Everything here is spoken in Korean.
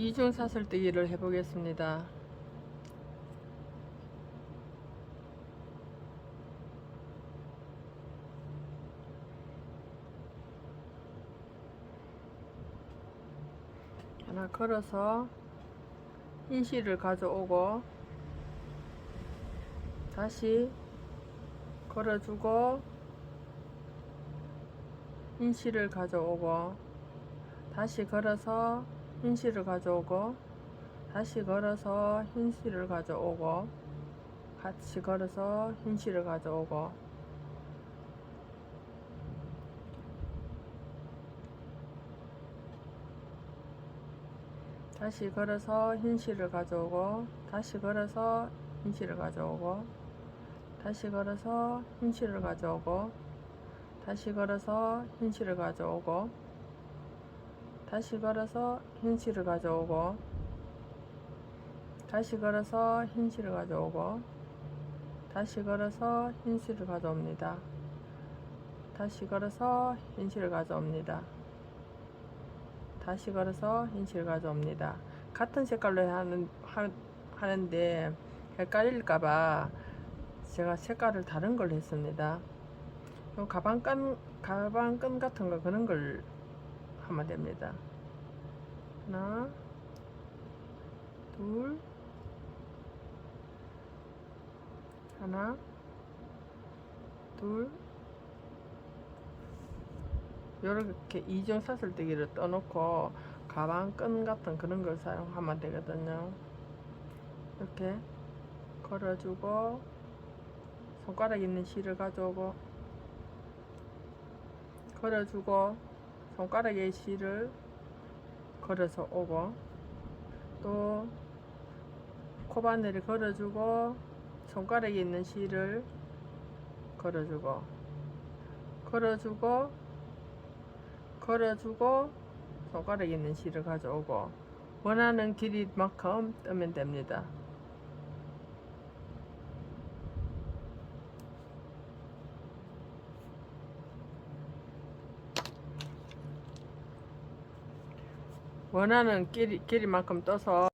이중 사슬뜨기를 해보겠습니다. 하나 걸어서 흰실을 가져오고 다시 걸어주고 흰실을 가져오고 다시 걸어서 흰 실을 가져오고 다시 걸어서 흰 실을 가져오고 같이 걸어서 흰 실을 가져오고. 다시 걸어서 흰 실을 가져오고 다시 걸어서 흰 실을 가져오고 다시 걸어서 흰 실을 가져오고 다시 걸어서 흰 실을 가져오고 다시 걸어서 흰 실을 가져오고 다시 걸어서 흰 실을 가져오고 다시 걸어서 흰 실을 가져옵니다. 다시 걸어서 흰 실을 가져옵니다. 다시 걸어서 흰 실을 가져옵니다. 같은 색깔로 하는, 하, 하는데 헷갈릴까봐 제가 색깔을 다른 걸로 했습니다. 요 가방끈, 가방끈 같은 거 그런 걸 하면 됩니다. 하나, 둘, 하나, 둘, 요렇게 이중 사슬뜨기를 떠놓고 가방끈 같은 그런 걸 사용하면 되거든요. 이렇게 걸어주고 손가락 있는 실을 가져오고 걸어주고 손가락에 실을 걸어서 오고 또 코바늘을 걸어주고 손가락에 있는 실을 걸어주고 걸어주고 걸어주고 손가락에 있는 실을 가져오고 원하는 길이만큼 뜨면 됩니다. 원하는 길이, 길이만큼 떠서.